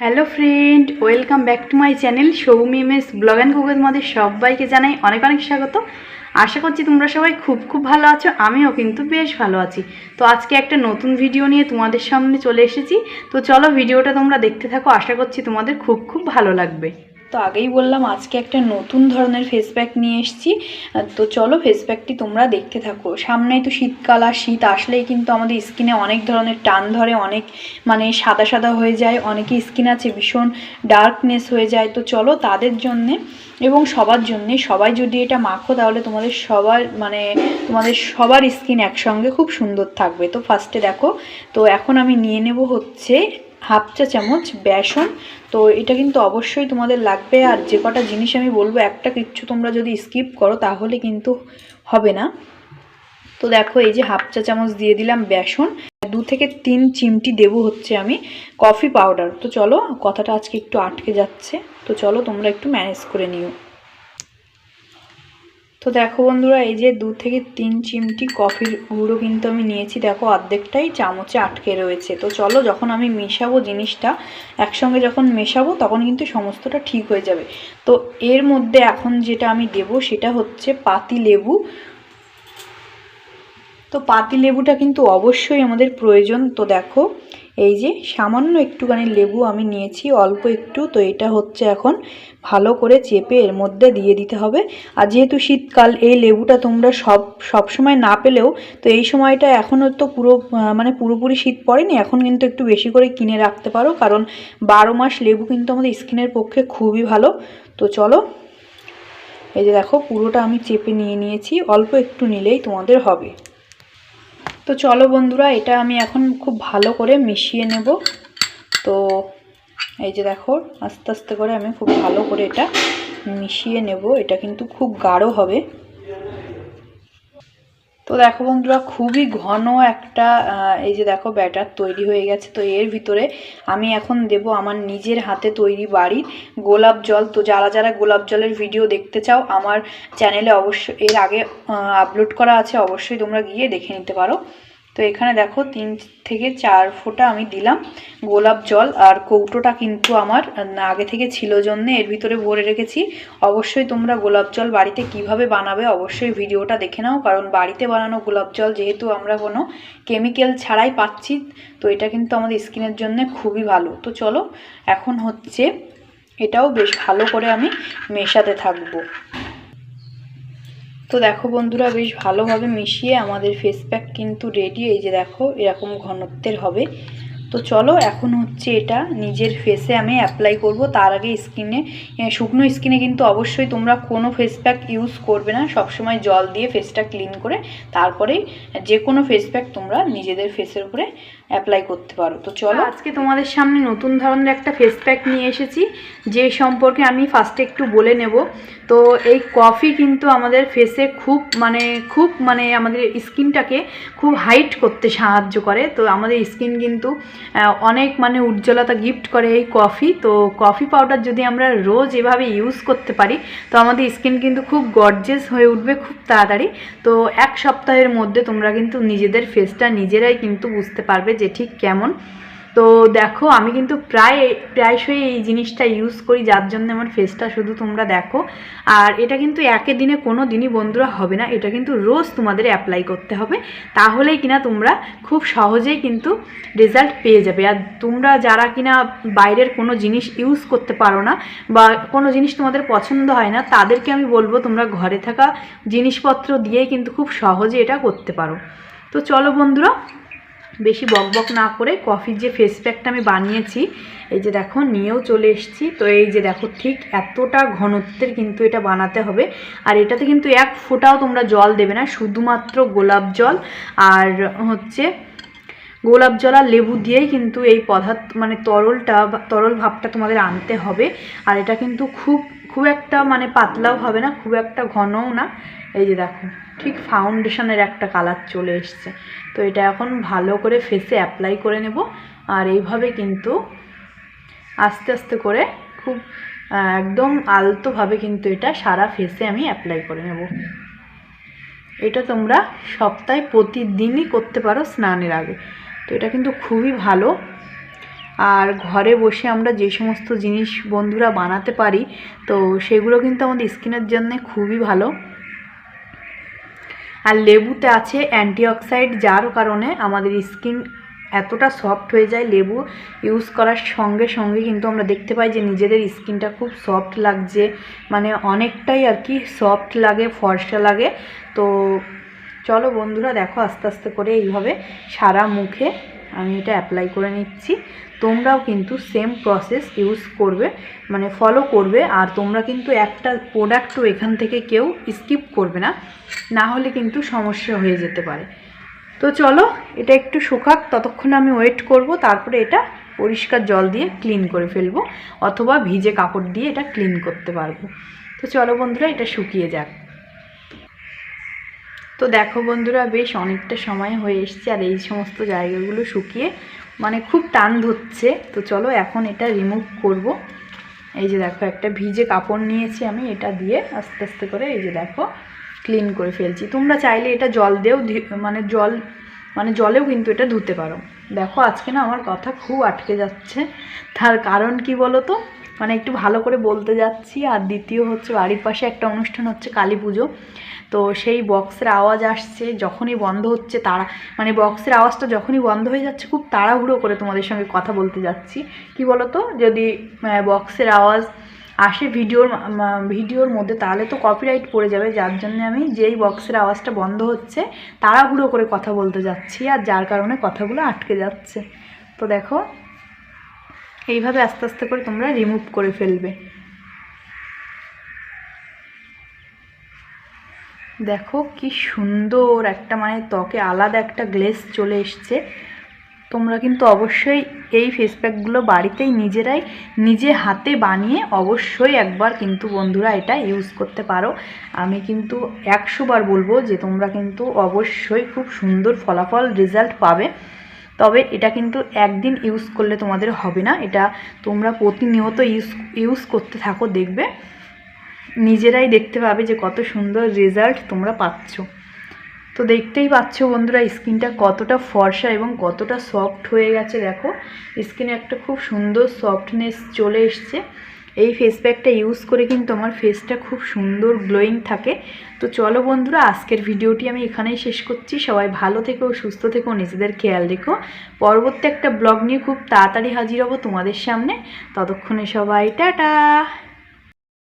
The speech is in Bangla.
Hello friend welcome back to my channel Soumi M S blog and কুকের মধ্যে সবাইকে জানাই অনেক অনেক স্বাগত। আশা করছি তোমরা সবাই খুব খুব ভালো আছো, আমিও কিন্তু বেশ ভালো আছি। তো আজকে একটা নতুন ভিডিও নিয়ে তোমাদের সামনে চলে এসেছি। তো চলো ভিডিওটা তোমরা দেখতে থাকো, আশা করছি তোমাদের খুব খুব ভালো লাগবে। তো আগেই বললাম, আজকে একটা নতুন ধরনের ফেস প্যাক নিয়ে এসেছি। তো চলো ফেস প্যাকটি তোমরা দেখতে থাকো। সামনেই তো শীতকাল আর শীত আসলেই কিন্তু আমাদের স্কিনে অনেক ধরনের টান ধরে, অনেক মানে সাদা সাদা হয়ে যায়, অনেকে স্কিন আছে ভীষণ ডার্কনেস হয়ে যায়। তো চলো তাদের জন্যে এবং সবার জন্যে, সবাই যদি এটা মাখো তাহলে তোমাদের সবার মানে তোমাদের সবার স্কিন একসঙ্গে খুব সুন্দর থাকবে। তো ফার্স্টে দেখো, তো এখন আমি নিয়ে নেব হচ্ছে হাফ চা চামচ বেসন। তো এটা কিন্তু অবশ্যই তোমাদের লাগবে। আর যে কটা জিনিস আমি বলব, একটা কিচ্ছু তোমরা যদি স্কিপ করো, তাহলে কিন্তু হবে না। তো দেখো, এই যে হাফ চা চামচ দিয়ে দিলাম বেসন। দু থেকে তিন চিমটি দেবো হচ্ছে আমি কফি পাউডার তো চলো, কথাটা আজকে একটু আটকে যাচ্ছে। তো চলো, তোমরা একটু ম্যানেজ করে নিও। তো দেখো বন্ধুরা, এই যে দু থেকে তিন চিমটি কফির গুঁড়ো কিন্তু আমি নিয়েছি। দেখো অর্ধেকটাই চামচে আটকে রয়েছে। তো চলো যখন আমি মেশাবো জিনিসটা, একসঙ্গে যখন মেশাবো তখন কিন্তু সমস্তটা ঠিক হয়ে যাবে। তো এর মধ্যে এখন যেটা আমি দেব সেটা হচ্ছে পাতি লেবু। তো পাতি লেবুটা কিন্তু অবশ্যই আমাদের প্রয়োজন। তো দেখো এই যে সামান্য একটুখানি লেবু আমি নিয়েছি, অল্প একটু, তো এটা হচ্ছে এখন ভালো করে চেপে এর মধ্যে দিয়ে দিতে হবে। আর যেহেতু শীতকাল, এই লেবুটা তোমরা সব সব সময় না পেলেও, তো এই সময়টা এখনও তো পুরো মানে পুরোপুরি শীত পড়েনি, এখন কিন্তু একটু বেশি করে কিনে রাখতে পারো, কারণ বারো মাস লেবু কিন্তু আমাদের স্কিনের পক্ষে খুবই ভালো। তো চলো, এই যে দেখো পুরোটা আমি চেপে নিয়ে নিয়েছি, অল্প একটু নিলেই তোমাদের হবে। তো চলো বন্ধুরা, এটা আমি এখন খুব ভালো করে মিশিয়ে নেব। তো এই যে দেখো, আস্তে আস্তে করে আমি খুব ভালো করে এটা মিশিয়ে নেব। এটা কিন্তু খুব গাঢ় হবে। তো দেখো বন্ধুরা, খুবই ঘন একটা এই যে দেখো ব্যাটার তৈরি হয়ে গেছে। তো এর ভিতরে আমি এখন দেব আমার নিজের হাতে তৈরি বাড়ির গোলাপ জল। তো যারা যারা গোলাপ জলের ভিডিও দেখতে চাও, আমার চ্যানেলে অবশ্যই এর আগে আপলোড করা আছে, অবশ্যই তোমরা গিয়ে দেখে নিতে পারো। তো এখানে দেখো তিন থেকে চার ফোঁটা আমি দিলাম গোলাপ জল আর কৌটোটা কিন্তু আমার আগে থেকে ছিল জন্যে এর ভিতরে ভরে রেখেছি। অবশ্যই তোমরা গোলাপ জল বাড়িতে কীভাবে বানাবে অবশ্যই ভিডিওটা দেখে নাও, কারণ বাড়িতে বানানো গোলাপ জল যেহেতু আমরা কোনো কেমিক্যাল ছাড়াই পাচ্ছি, তো এটা কিন্তু আমাদের স্কিনের জন্য খুবই ভালো। তো চলো, এখন হচ্ছে এটাও বেশ ভালো করে আমি মেশাতে থাকব। তো দেখো বন্ধুরা, বেশ ভালোভাবে মিশিয়ে আমাদের ফেস প্যাক কিন্তু রেডি এই যে দেখো, এরকম ঘনত্বের হবে। তো চলো, এখন হচ্ছে এটা নিজের ফেসে আমি অ্যাপ্লাই করব। তার আগে স্কিনে শুকনো স্কিনে কিন্তু অবশ্যই তোমরা কোনো ফেস প্যাক ইউজ করবে না। সবসময় জল দিয়ে ফেসটা ক্লিন করে তারপরেই যে কোনো ফেস প্যাক তোমরা নিজেদের ফেসের উপরে অ্যাপ্লাই করতে পারো। তো চলো। আজকে তোমাদের সামনে নতুন ধরনের একটা ফেস প্যাক নিয়ে এসেছি, যে সম্পর্কে আমি ফার্স্টে একটু বলে নেব। তো এই কফি কিন্তু আমাদের ফেসে খুব মানে খুব মানে আমাদের স্কিনটাকে খুব হাইট করতে সাহায্য করে। তো আমাদের স্কিন কিন্তু অনেক মানে উজ্জ্বলতা গিফট করে এই কফি তো কফি পাউডার যদি আমরা রোজ এভাবে ইউজ করতে পারি, তো আমাদের স্কিন কিন্তু খুব গর্জেস হয়ে উঠবে খুব তাড়াতাড়ি। তো এক সপ্তাহের মধ্যে তোমরা কিন্তু নিজেদের ফেসটা নিজেরাই কিন্তু বুঝতে পারবে যে ঠিক কেমন। তো দেখো, আমি কিন্তু প্রায়, প্রায়শই এই জিনিসটা ইউজ করি, যার জন্য আমার ফেসটা শুধু তোমরা দেখো। আর এটা কিন্তু একে দিনে কোনো দিনই বন্ধুরা হবে না, এটা কিন্তু রোজ তোমাদের অ্যাপ্লাই করতে হবে। তাহলেই কিনা তোমরা খুব সহজেই কিন্তু রেজাল্ট পেয়ে যাবে। আর তোমরা যারা কিনা বাইরের কোনো জিনিস ইউজ করতে পারো না বা কোনো জিনিস তোমাদের পছন্দ হয় না, তাদেরকে আমি বলব তোমরা ঘরে থাকা জিনিসপত্র দিয়েই কিন্তু খুব সহজে এটা করতে পারো। তো চলো বন্ধুরা বেশি বকবক না করে কফির যে ফেস প্যাকটা আমি বানিয়েছি, এই যে দেখো নিয়েও চলে এসেছি। তো এই যে দেখো ঠিক এতটা ঘনত্বের কিন্তু এটা বানাতে হবে। আর এটাতে কিন্তু এক ফোঁটাও তোমরা জল দেবে না, শুধুমাত্র গোলাপ জল। আর হচ্ছে গোলাপ জল আর লেবু দিয়েই কিন্তু এই পদার্থ মানে তরলটা তরল ভাবটা তোমাদের আনতে হবে। আর এটা কিন্তু খুব খুব একটা মানে পাতলাও হবে না, খুব একটা ঘনও না। এই যে দেখো, ঠিক ফাউন্ডেশনের একটা কালার চলে এসছে। তো এটা এখন ভালো করে ফেসে অ্যাপ্লাই করে নেব। আর এইভাবে কিন্তু আস্তে আস্তে করে খুব একদম আলতোভাবে কিন্তু এটা সারা ফেসে আমি অ্যাপ্লাই করে নেব। এটা তোমরা সপ্তাহে প্রতিদিনই করতে পারো স্নানের আগে। তো এটা কিন্তু খুবই ভালো। আর ঘরে বসে আমরা যে সমস্ত জিনিস বন্ধুরা বানাতে পারি, তো সেগুলো কিন্তু আমাদের স্কিনের জন্য খুবই ভালো। আর লেবুতে আছে অ্যান্টিঅক্সাইড, যার কারণে আমাদের স্কিন এতটা সফট হয়ে যায়। লেবু ইউজ করার সঙ্গে সঙ্গে কিন্তু আমরা দেখতে পাই যে নিজেদের স্কিনটা খুব সফট লাগছে মানে অনেকটাই আর কি সফট লাগে, ফর্সা লাগে। তো চলো বন্ধুরা, দেখো আস্তে আস্তে করে এইভাবে সারা মুখে আমি এটা অ্যাপ্লাই করে নিচ্ছি। তোমরাও কিন্তু সেম প্রসেস ইউজ করবে মানে ফলো করবে, আর তোমরা কিন্তু একটা প্রোডাক্টও এখান থেকে কেউ স্কিপ করবে না না হলে কিন্তু সমস্যা হয়ে যেতে পারে। তো চলো, এটা একটু শুকাক, ততক্ষণ আমি ওয়েট করব, তারপরে এটা পরিষ্কার জল দিয়ে ক্লিন করে ফেলব, অথবা ভিজে কাপড় দিয়ে এটা ক্লিন করতে পারব। তো চলো বন্ধুরা, এটা শুকিয়ে যাক। তো দেখো বন্ধুরা, বেশ অনেকটা সময় হয়ে এসছে আর এই সমস্ত জায়গাগুলো শুকিয়ে মানে খুব টান ধরছে। তো চলো এখন এটা রিমুভ করব। এই যে দেখো, একটা ভিজে কাপড় নিয়েছি আমি, এটা দিয়ে আস্তে আস্তে করে এই যে দেখো ক্লিন করে ফেলছি। তোমরা চাইলে এটা জল দিয়েও মানে জল মানে জলেও কিন্তু এটা ধুতে পারো। দেখো, আজকে না আমার কথা খুব আটকে যাচ্ছে। তার কারণ কি বলো তো? মানে একটু ভালো করে বলতে যাচ্ছি। আর দ্বিতীয় হচ্ছে বাড়ির পাশে একটা অনুষ্ঠান হচ্ছে কালী পুজো। তো সেই বক্সের আওয়াজ আসছে, যখনই বন্ধ হচ্ছে তারা মানে বক্সের আওয়াজটা যখনই বন্ধ হয়ে যাচ্ছে, খুব তাড়াহুড়ো করে তোমাদের সঙ্গে কথা বলতে যাচ্ছি। কি বলো তো যদি বক্সের আওয়াজ আসে ভিডিওর ভিডিওর মধ্যে, তাহলে তো কপিরাইট পড়ে যাবে। যার জন্য আমি যেই বক্সের আওয়াজটা বন্ধ হচ্ছে, তাড়াহুড়ো করে কথা বলতে যাচ্ছি আর যার কারণে কথাগুলো আটকে যাচ্ছে। তো দেখো এইভাবে আস্তে আস্তে করে তোমরা রিমুভ করে ফেলবে। দেখো কি সুন্দর একটা মানে ত্বকে আলাদা একটা গ্লেস চলে এসছে। তোমরা কিন্তু অবশ্যই এই ফেস প্যাকগুলো বাড়িতেই নিজেরাই নিজে হাতে বানিয়ে অবশ্যই একবার কিন্তু বন্ধুরা এটা ইউজ করতে পারো। আমি কিন্তু একশোবার বলব যে তোমরা কিন্তু অবশ্যই খুব সুন্দর ফলাফল রেজাল্ট পাবে। তবে এটা কিন্তু একদিন ইউজ করলে তোমাদের হবে না। এটা তোমরা প্রতিনিয়ত ইউজ ইউজ করতে থাকো, দেখবে। নিজেরাই দেখতে পাবে যে কত সুন্দর রেজাল্ট তোমরা পাচ্ছ। তো দেখতেই পাচ্ছ বন্ধুরা, স্কিনটা কতটা ফর্সা এবং কতটা সফট হয়ে গেছে, দেখো। স্কিনে একটা খুব সুন্দর সফটনেস চলে এসছে। এই ফেস প্যাকটা ইউজ করে কিন্তু আমার ফেসটা খুব সুন্দর গ্লোয়িং থাকে। তো চলো বন্ধুরা, আজকের ভিডিওটি আমি এখানেই শেষ করছি। সবাই ভালো থেকো, সুস্থ থেকো, নিজেদের খেয়াল রেখো। পরবর্তী একটা ব্লগ নিয়ে খুব তাড়াতাড়ি হাজির হব তোমাদের সামনে। ততক্ষণে সবাই, টাটা!